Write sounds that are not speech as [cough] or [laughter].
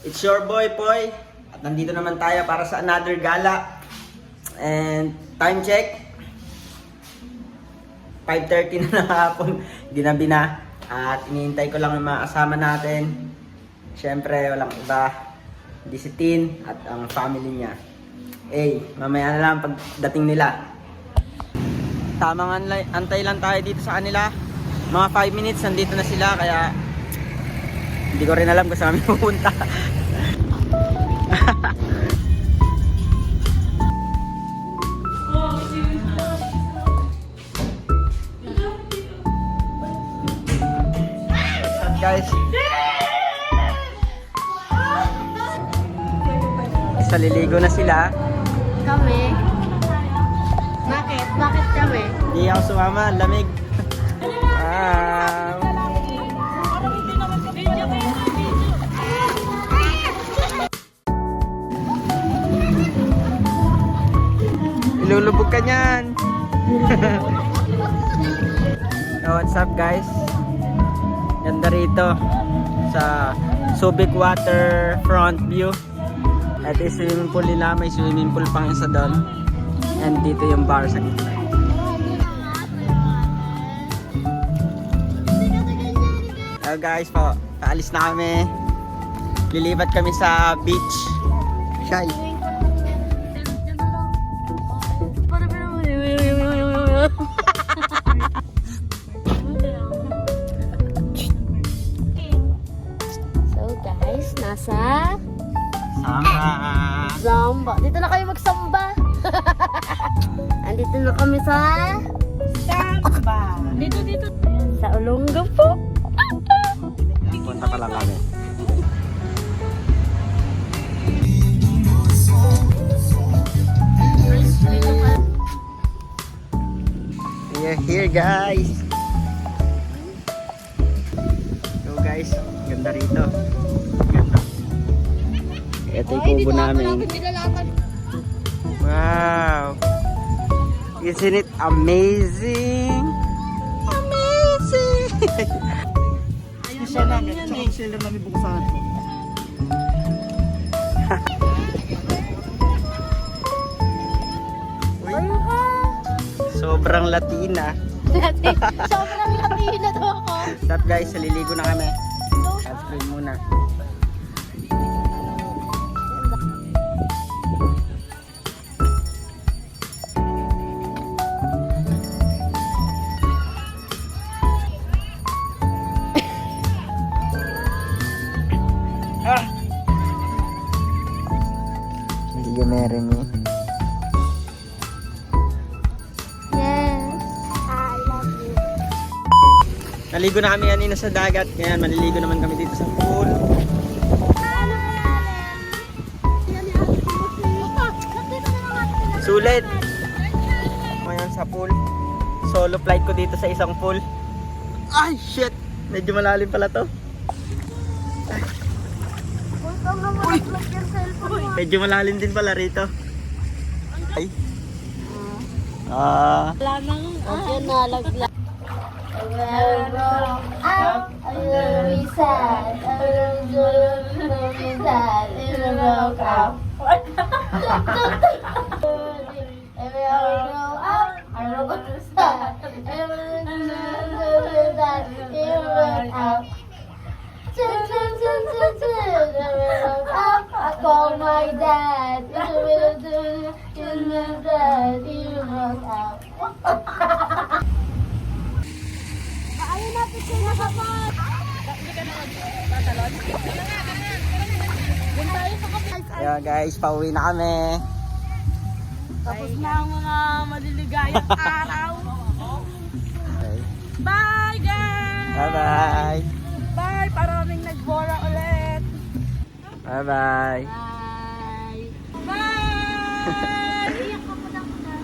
It's your boy, Poy. At nandito naman tayo para sa another gala. And time check. 5.30 na ng hapon. [laughs] Ginabi na. At iniintay ko lang yung mga kasama natin. Siyempre, walang iba. Hindi si Tin at ang family niya. Eh, mamaya na lang pagdating nila. Tamang antay lang tayo dito sa kanila. Mga 5 minutes, nandito na sila. Kaya, hindi ko rin alam kung saan kami pupunta. Guys? Sa liligo na sila. Kami? Bakit? Bakit kami? Hindi ako sumama, lamig. Wow. Ilulubog ka niyan. so, [laughs] what's up guys? Ganda rito sa Subic Water Front View. At yung swimming pool nila, may swimming pool pang isa doon. And dito yung bar sa gitna. Hello guys po, paalis na kami. Lilipat kami sa beach. Shy. Guys, nasa Sama. Zamba. Dito na kayo magsamba. [laughs] Andito na kami sa Samba. Dito, dito. Sa Olonga po. Punta ka lang kami. We are here guys. So guys, ganda rito. Ito yung kubo namin. Wow! Isn't it amazing? Amazing! Isa lang, at saka sila namin buksan. Sobrang Latina. [laughs] Sobrang laki na to ako. Stop guys, saliligo na kami. Sunscreen muna. Meron eh. Yes. I love you. Naligo na kami kanina sa dagat, ngayon maliligo naman kami dito sa pool. Sulit! Ngayon sa pool. Solo flight ko dito sa isang pool. Ay, shit! Medyo malalim pala to. Uy! Medyo malalim din pala rito. Ay. Ah. Wala nang Huwag na, laglag. I will grow I will be sad, I will be sad, I will grow up. I will grow up, I will be sad, do be sad, I will grow up. Chun, chun, chun, chun, chun, I will grow up, I call my dad, I will do in the bed, he will grow up. Ayun natin siya nakapag. Hindi ka na tatalon? Doon tayo sa kapag. Yeah guys, pauwi na kami. Tapos na ang mga maliligayang [laughs] araw. Okay. Bye guys! Bye-bye. Bye! Paraming nagbora ulit. Bye-bye. Bye! Bye! Ka muna muna.